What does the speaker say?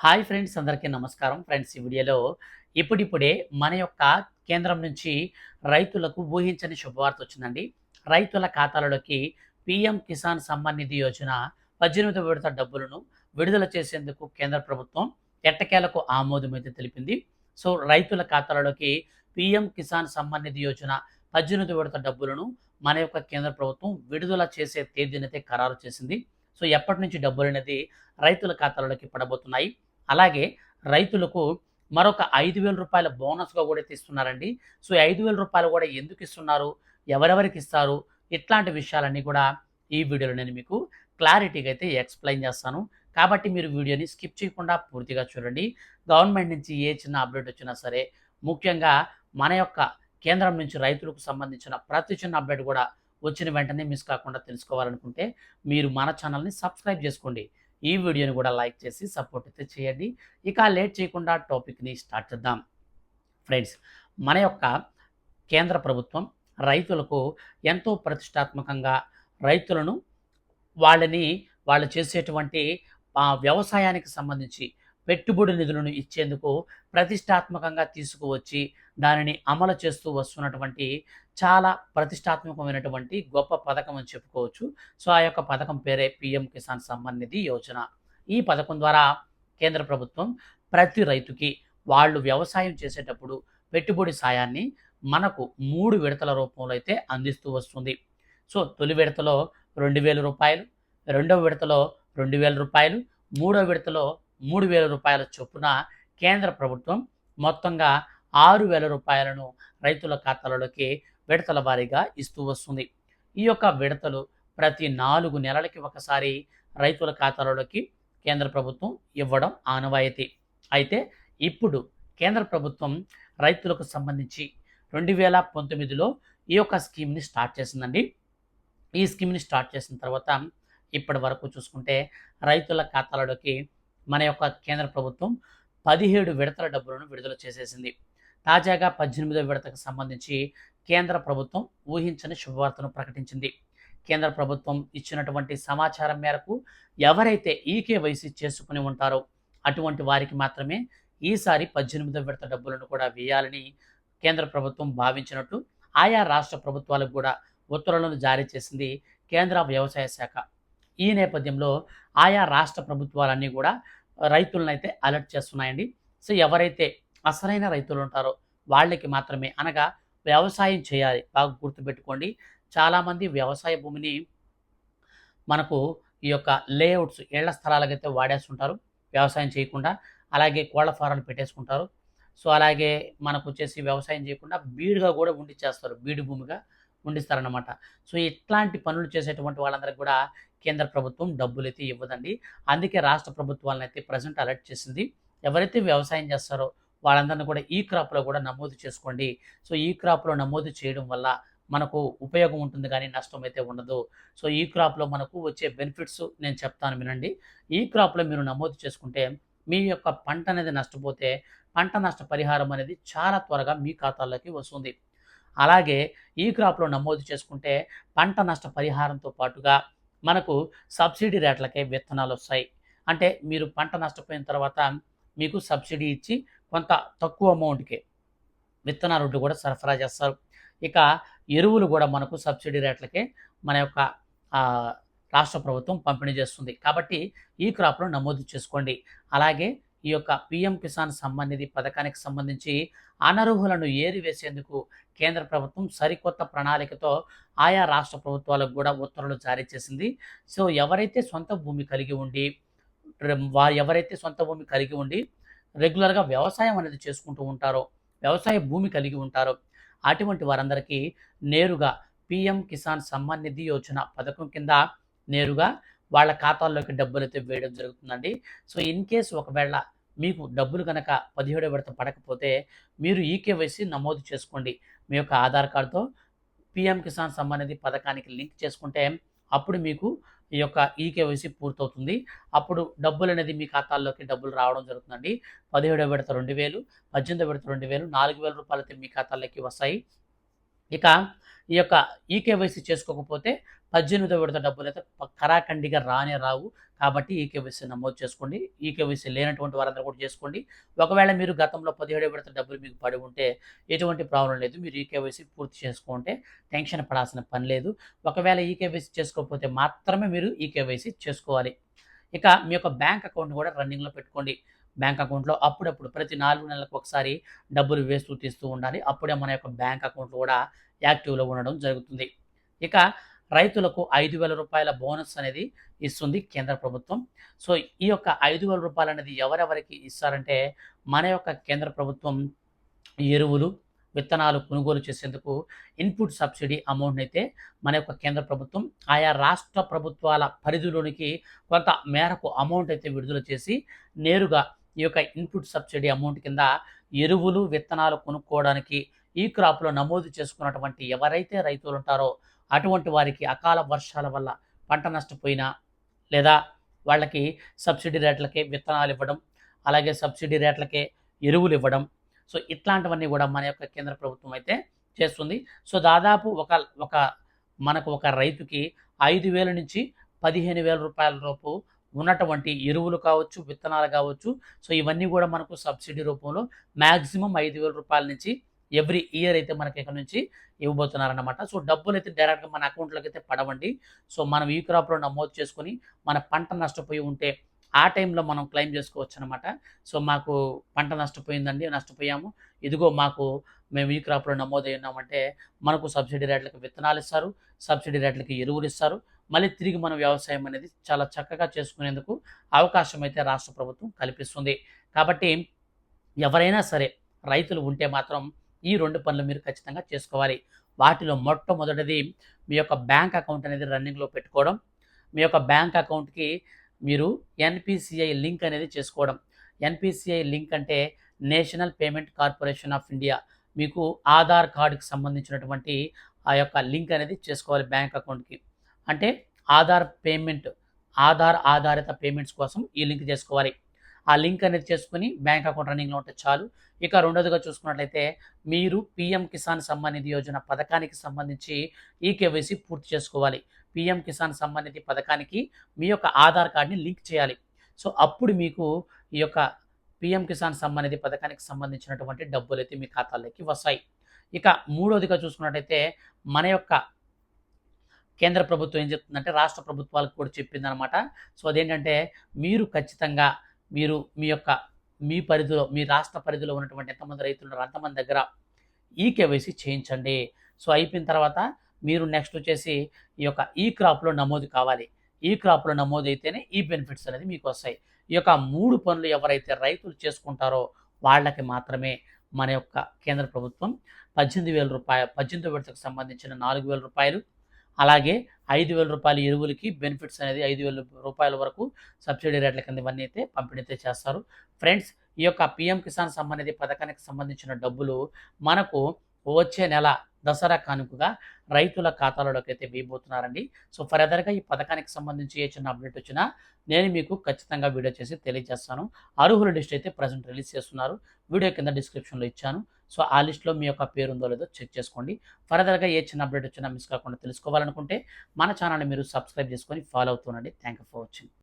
Hi friends అందరికీ నమస్కారం. Friends ఈ వీడియోలో ఇప్పుడిప్పుడే మన యొక్క కేంద్రం నుంచి రైతులకు ఊహించని శుభవార్త వచ్చిందండి. రైతుల ఖాతాలలోకి పిఎం కిసాన్ సమ్మాన్ నిధి యోజన పద్దెనిమిది విడత డబ్బులను విడుదల చేసేందుకు కేంద్ర ప్రభుత్వం ఎట్టకేలకు ఆమోదం అయితే తెలిపింది. సో రైతుల ఖాతాలలోకి పిఎం కిసాన్ సమ్మాన్ నిధి యోజన పద్దెనిమిది విడత డబ్బులను మన యొక్క కేంద్ర ప్రభుత్వం విడుదల చేసే తేదీనైతే ఖరారు చేసింది. సో ఎప్పటి నుంచి డబ్బులు అనేది రైతుల ఖాతాలలోకి పడబోతున్నాయి? అలాగే రైతులకు మరొక ఐదు వేల రూపాయల బోనస్గా కూడా తీస్తున్నారండి ఇస్తున్నారండి. సో ఐదు వేల రూపాయలు కూడా ఎందుకు ఇస్తున్నారు? ఎవరెవరికి ఇస్తారు? ఇట్లాంటి విషయాలన్నీ కూడా ఈ వీడియోలో నేను మీకు క్లారిటీగా అయితే ఎక్స్ప్లెయిన్ చేస్తాను. కాబట్టి మీరు వీడియోని స్కిప్ చేయకుండా పూర్తిగా చూడండి. గవర్నమెంట్ నుంచి ఏ చిన్న అప్డేట్ వచ్చినా సరే ముఖ్యంగా మన యొక్క కేంద్రం నుంచి రైతులకు సంబంధించిన ప్రతి చిన్న అప్డేట్ కూడా వచ్చిన వెంటనే మిస్ కాకుండా తెలుసుకోవాలనుకుంటే మీరు మన ఛానల్ని సబ్స్క్రైబ్ చేసుకోండి. ఈ వీడియోని కూడా లైక్ చేసి సపోర్ట్ అయితే చేయండి. ఇక లేట్ చేయకుండా టాపిక్ని స్టార్ట్ చేద్దాం. ఫ్రెండ్స్ మన యొక్క కేంద్ర ప్రభుత్వం రైతులకు ఎంతో ప్రతిష్టాత్మకంగా రైతులను వాళ్ళని వాళ్ళు చేసేటువంటి వ్యవసాయానికి సంబంధించి పెట్టుబడి నిధులను ఇచ్చేందుకు ప్రతిష్టాత్మకంగా తీసుకువచ్చి దానిని అమలు చేస్తూ వస్తున్నటువంటి చాలా ప్రతిష్టాత్మకమైనటువంటి గొప్ప పథకం అని చెప్పుకోవచ్చు. సో ఆ యొక్క పథకం పేరే పిఎం కిసాన్ సమ్మాన్ నిధి యోజన. ఈ పథకం ద్వారా కేంద్ర ప్రభుత్వం ప్రతి రైతుకి వాళ్ళు వ్యవసాయం చేసేటప్పుడు పెట్టుబడి సాయాన్ని మనకు మూడు విడతల రూపంలో అయితే అందిస్తూ వస్తుంది. సో తొలి విడతలో రెండు వేల రూపాయలు రెండవ విడతలో రెండు వేల రూపాయలు మూడవ విడతలో మూడు వేల రూపాయల చొప్పున కేంద్ర ప్రభుత్వం మొత్తంగా ఆరు వేల రూపాయలను రైతుల ఖాతాలలోకి విడతల వారీగా ఇస్తూ వస్తుంది. ఈ యొక్క విడతలు ప్రతి నాలుగు నెలలకి ఒకసారి రైతుల ఖాతాలలోకి కేంద్ర ప్రభుత్వం ఇవ్వడం ఆనవాయితీ. అయితే ఇప్పుడు కేంద్ర ప్రభుత్వం రైతులకు సంబంధించి రెండు వేల పంతొమ్మిదిలో ఈ యొక్క స్కీమ్ని స్టార్ట్ చేసిందండి. ఈ స్కీమ్ని స్టార్ట్ చేసిన తర్వాత ఇప్పటి వరకు చూసుకుంటే రైతుల ఖాతాలలోకి మన యొక్క కేంద్ర ప్రభుత్వం పదిహేడు విడతల డబ్బులను విడుదల చేసేసింది. తాజాగా పద్దెనిమిదో విడతకు సంబంధించి కేంద్ర ప్రభుత్వం ఊహించని శుభవార్తను ప్రకటించింది. కేంద్ర ప్రభుత్వం ఇచ్చినటువంటి సమాచారం మేరకు ఎవరైతే ఈకేవైసీ చేసుకుని ఉంటారో అటువంటి వారికి మాత్రమే ఈసారి పద్దెనిమిదో విడత డబ్బులను కూడా వేయాలని కేంద్ర ప్రభుత్వం భావించినట్టు ఆయా రాష్ట్ర ప్రభుత్వాలకు కూడా ఉత్తర్వులను జారీ చేసింది కేంద్ర వ్యవసాయ శాఖ. ఈ నేపథ్యంలో ఆయా రాష్ట్ర ప్రభుత్వాలన్నీ కూడా రైతులను అయితే అలర్ట్ చేస్తున్నాయండి. సో ఎవరైతే అసలైన రైతులు ఉంటారో వాళ్ళకి మాత్రమే అనగా వ్యవసాయం చేయాలి. బాగా గుర్తుపెట్టుకోండి. చాలామంది వ్యవసాయ భూమిని మనకు ఈ యొక్క లేఅవుట్స్ ఇళ్ళ స్థలాలకైతే వాడేస్తుంటారు. వ్యవసాయం చేయకుండా అలాగే కోళ్ళ ఫారాలు పెట్టేసుకుంటారు. సో అలాగే మనకు వచ్చేసి వ్యవసాయం చేయకుండా బీడుగా కూడా ఉండిచ్చేస్తారు. బీడు భూమిగా ఉండిస్తారనమాట సో ఇట్లాంటి పనులు చేసేటువంటి వాళ్ళందరికీ కూడా కేంద్ర ప్రభుత్వం డబ్బులు అయితే ఇవ్వదండి. అందుకే రాష్ట్ర ప్రభుత్వాలను అయితే ప్రజెంట్ అలర్ట్ చేసింది. ఎవరైతే వ్యవసాయం చేస్తారో వాళ్ళందరినీ కూడా ఈ క్రాప్లో కూడా నమోదు చేసుకోండి. సో ఈ క్రాప్లో నమోదు చేయడం వల్ల మనకు ఉపయోగం ఉంటుంది కానీ నష్టం అయితే ఉండదు. సో ఈ క్రాప్లో మనకు వచ్చే బెనిఫిట్స్ నేను చెప్తాను వినండి. ఈ క్రాప్లో మీరు నమోదు చేసుకుంటే మీ యొక్క పంట అనేది నష్టపోతే పంట నష్ట పరిహారం అనేది చాలా త్వరగా మీ ఖాతాల్లోకి వస్తుంది. అలాగే ఈ క్రాప్లో నమోదు చేసుకుంటే పంట నష్ట పరిహారంతో పాటుగా మనకు సబ్సిడీ రేట్లకే విత్తనాలు వస్తాయి. అంటే మీరు పంట నష్టపోయిన తర్వాత మీకు సబ్సిడీ ఇచ్చి కొంత తక్కువ అమౌంట్కే విత్తనాలు కూడా సరఫరా చేస్తారు. ఇక ఎరువులు కూడా మనకు సబ్సిడీ రేట్లకే మన యొక్క రాష్ట్ర ప్రభుత్వం పంపిణీ చేస్తుంది. కాబట్టి ఈ క్రాప్లో నమోదు చేసుకోండి. అలాగే ఈ యొక్క పిఎం కిసాన్ సమ్మాన్ నిధి పథకానికి సంబంధించి అనర్హులను ఏరివేసేందుకు కేంద్ర ప్రభుత్వం సరికొత్త ప్రణాళికతో ఆయా రాష్ట్ర ప్రభుత్వాలకు కూడా ఉత్తర్వులు జారీ చేసింది. సో ఎవరైతే సొంత భూమి కలిగి ఉండి వారు ఎవరైతే సొంత భూమి కలిగి ఉండి రెగ్యులర్గా వ్యవసాయం అనేది చేసుకుంటూ ఉంటారో వ్యవసాయ భూమి కలిగి ఉంటారో అటువంటి వారందరికీ నేరుగా పిఎం కిసాన్ సమ్మాన్ నిధి యోజన పథకం కింద నేరుగా వాళ్ళ ఖాతాల్లోకి డబ్బులు అయితే వేయడం జరుగుతుందండి. సో ఇన్ కేస్ ఒకవేళ మీకు డబ్బులు కనుక పదిహేడో విడత పడకపోతే మీరు ఈకేవైసీ నమోదు చేసుకోండి. మీ యొక్క ఆధార్ కార్డుతో పిఎం కిసాన్ సమ్మాన్ నిధి పథకానికి లింక్ చేసుకుంటే అప్పుడు మీకు ఈ యొక్క ఈకేవైసీ పూర్తవుతుంది. అప్పుడు డబ్బులు అనేది మీ ఖాతాల్లోకి డబ్బులు రావడం జరుగుతుందండి. పదిహేడో విడత రెండు వేలు పద్దెనిమిదో విడత రెండు వేలు నాలుగు వేల రూపాయలు అయితే మీ ఖాతాల్లోకి వస్తాయి. ఇక ఈ యొక్క ఈకేవైసీ చేసుకోకపోతే పద్దెనిమిదో విడత డబ్బులు అయితే కరాఖండిగా రానే రావు. కాబట్టి ఈ కేవైసీ నమోదు చేసుకోండి. ఈ కేవైసీ లేనటువంటి వారందరూ కూడా చేసుకోండి. ఒకవేళ మీరు గతంలో పదిహేడో విడత డబ్బులు మీకు పడి ఉంటే ఎటువంటి ప్రాబ్లం లేదు. మీరు ఈ కేవైసీ పూర్తి చేసుకుంటే టెన్షన్ పడాల్సిన పని లేదు. ఒకవేళ ఈ కేవైసీ చేసుకోకపోతే మాత్రమే మీరు ఈ కేవైసీ చేసుకోవాలి. ఇక మీ యొక్క బ్యాంక్ అకౌంట్ కూడా రన్నింగ్లో పెట్టుకోండి. బ్యాంక్ అకౌంట్లో అప్పుడప్పుడు ప్రతి నాలుగు నెలలకు ఒకసారి డబ్బులు వేస్తూ తీస్తూ ఉండాలి. అప్పుడే మన యొక్క బ్యాంక్ అకౌంట్ కూడా యాక్టివ్లో ఉండడం జరుగుతుంది. ఇక రైతులకు ఐదు వేల రూపాయల బోనస్ అనేది ఇస్తుంది కేంద్ర ప్రభుత్వం. సో ఈ యొక్క ఐదు వేల రూపాయలు అనేది ఎవరెవరికి ఇస్తారంటే మన యొక్క కేంద్ర ప్రభుత్వం ఎరువులు విత్తనాలు కొనుగోలు చేసేందుకు ఇన్పుట్ సబ్సిడీ అమౌంట్ అయితే మన యొక్క కేంద్ర ప్రభుత్వం ఆయా రాష్ట్ర ప్రభుత్వాల పరిధిలోనికి కొంత మేరకు అమౌంట్ అయితే విడుదల చేసి నేరుగా ఈ యొక్క ఇన్పుట్ సబ్సిడీ అమౌంట్ కింద ఎరువులు విత్తనాలు కొనుక్కోవడానికి ఈ క్రాప్లో నమోదు చేసుకున్నటువంటి ఎవరైతే రైతులు ఉంటారో అటువంటి వారికి అకాల వర్షాల వల్ల పంట నష్టపోయినా లేదా వాళ్ళకి సబ్సిడీ రేట్లకే విత్తనాలు ఇవ్వడం అలాగే సబ్సిడీ రేట్లకే ఎరువులు ఇవ్వడం సో ఇట్లాంటివన్నీ కూడా మన యొక్క కేంద్ర ప్రభుత్వం అయితే చేస్తుంది. సో దాదాపు ఒక ఒక మనకు ఒక రైతుకి ఐదు వేల నుంచి పదిహేను వేల రూపాయల లోపు ఉన్నటువంటి ఎరువులు కావచ్చు విత్తనాలు కావచ్చు. సో ఇవన్నీ కూడా మనకు సబ్సిడీ రూపంలో మ్యాక్సిమం ఐదు వేల రూపాయల నుంచి ఎవ్రీ ఇయర్ అయితే మనకి ఇక్కడ నుంచి ఇవ్వబోతున్నారనమాట సో డబ్బులు అయితే డైరెక్ట్గా మన అకౌంట్లోకి అయితే పడవండి. సో మనం ఈ క్రాప్లో నమోదు చేసుకొని మన పంట నష్టపోయి ఉంటే ఆ టైంలో మనం క్లెయిమ్ చేసుకోవచ్చు అనమాట సో మాకు పంట నష్టపోయిందండి నష్టపోయాము. ఇదిగో మాకు మేము ఈ క్రాప్లో నమోదై ఉన్నామంటే మనకు సబ్సిడీ రేట్లకి విత్తనాలు ఇస్తారు సబ్సిడీ రేట్లకి ఎరువులు ఇస్తారు. మళ్ళీ తిరిగి మనం వ్యవసాయం అనేది చాలా చక్కగా చేసుకునేందుకు అవకాశం అయితే రాష్ట్ర ప్రభుత్వం కల్పిస్తుంది. కాబట్టి ఎవరైనా సరే రైతులు ఉంటే మాత్రం ఈ రెండు పనులు మీరు ఖచ్చితంగా చేసుకోవాలి. వాటిలో మొట్టమొదటిది మీ యొక్క బ్యాంక్ అకౌంట్ అనేది రన్నింగ్లో పెట్టుకోవడం. మీ యొక్క బ్యాంక్ అకౌంట్కి మీరు ఎన్పిసిఐ లింక్ అనేది చేసుకోవడం. ఎన్పిసిఐ లింక్ అంటే National Payment Corporation of India. మీకు ఆధార్ కార్డుకి సంబంధించినటువంటి ఆ యొక్క లింక్ అనేది చేసుకోవాలి బ్యాంక్ అకౌంట్కి. అంటే ఆధార్ పేమెంట్ ఆధార్ ఆధారిత పేమెంట్స్ కోసం ఈ లింక్ చేసుకోవాలి. ఆ లింక్ అనేది చేసుకుని బ్యాంక్ అకౌంట్ రన్నింగ్లో ఉంటే చాలు. ఇక రెండోదిగా చూసుకున్నట్లయితే మీరు పిఎం కిసాన్ సమ్మాన్ నిధి యోజన పథకానికి సంబంధించి ఈ కేవైసీ పూర్తి చేసుకోవాలి. పిఎం కిసాన్ సంబంధిత పథకానికి మీ యొక్క ఆధార్ కార్డ్ని లింక్ చేయాలి. సో అప్పుడు మీకు ఈ యొక్క పిఎం కిసాన్ సంబంధిత పథకానికి సంబంధించినటువంటి డబ్బులు అయితే మీ ఖాతాలోకి వస్తాయి. ఇక మూడోదిగా చూసుకున్నట్టయితే మన యొక్క కేంద్ర ప్రభుత్వం ఏం చెప్తుందంటే రాష్ట్ర ప్రభుత్వాలకు కూడా చెప్పిందనమాట సో అదేంటంటే మీరు ఖచ్చితంగా మీరు మీ యొక్క మీ పరిధిలో మీ రాష్ట్ర పరిధిలో ఉన్నటువంటి ఎంతమంది రైతులు ఉన్నారు అంతమంది దగ్గర ఈ కేవైసీ చేయించండి. సో అయిపోయిన తర్వాత మీరు నెక్స్ట్ వచ్చేసి ఈ యొక్క ఈ క్రాప్లో నమోదు కావాలి. ఈ క్రాప్లో నమోదు అయితేనే ఈ బెనిఫిట్స్ అనేది మీకు వస్తాయి. ఈ యొక్క మూడు పనులు ఎవరైతే రైతులు చేసుకుంటారో వాళ్ళకి మాత్రమే మన యొక్క కేంద్ర ప్రభుత్వం పద్దెనిమిది వేల రూపాయలు పద్దెనిమిది విడతకు సంబంధించిన నాలుగు వేల రూపాయలు అలాగే ఐదు వేల రూపాయల ఎరువులకి బెనిఫిట్స్ అనేది ఐదు వేల రూపాయల వరకు సబ్సిడీ రేట్ల కింద ఇవన్నీ అయితే పంపిణీ అయితే చేస్తారు. ఫ్రెండ్స్ ఈ యొక్క పిఎం కిసాన్ సంబంధిత పథకానికి సంబంధించిన డబ్బులు మనకు వచ్చే నెల దసరా కానుకగా రైతుల ఖాతాలోకి అయితే వేయబోతున్నారండి. సో ఫర్దర్గా ఈ పథకానికి సంబంధించి ఏ చిన్న అప్డేట్ వచ్చినా నేను మీకు ఖచ్చితంగా వీడియో చేసి తెలియజేస్తాను. అర్హుల లిస్ట్ అయితే ప్రజెంట్ రిలీజ్ చేస్తున్నారు. వీడియో కింద డిస్క్రిప్షన్లో ఇచ్చాను. సో ఆ లిస్ట్లో మీ యొక్క పేరు ఉందో లేదో చెక్ చేసుకోండి. ఫర్దర్గా ఏ చిన్న అప్డేట్ వచ్చినా మిస్ కాకుండా తెలుసుకోవాలనుకుంటే మన ఛానల్ని మీరు సబ్స్క్రైబ్ చేసుకొని ఫాలో అవుతుండండి థ్యాంక్ యూ ఫర్ వాచింగ్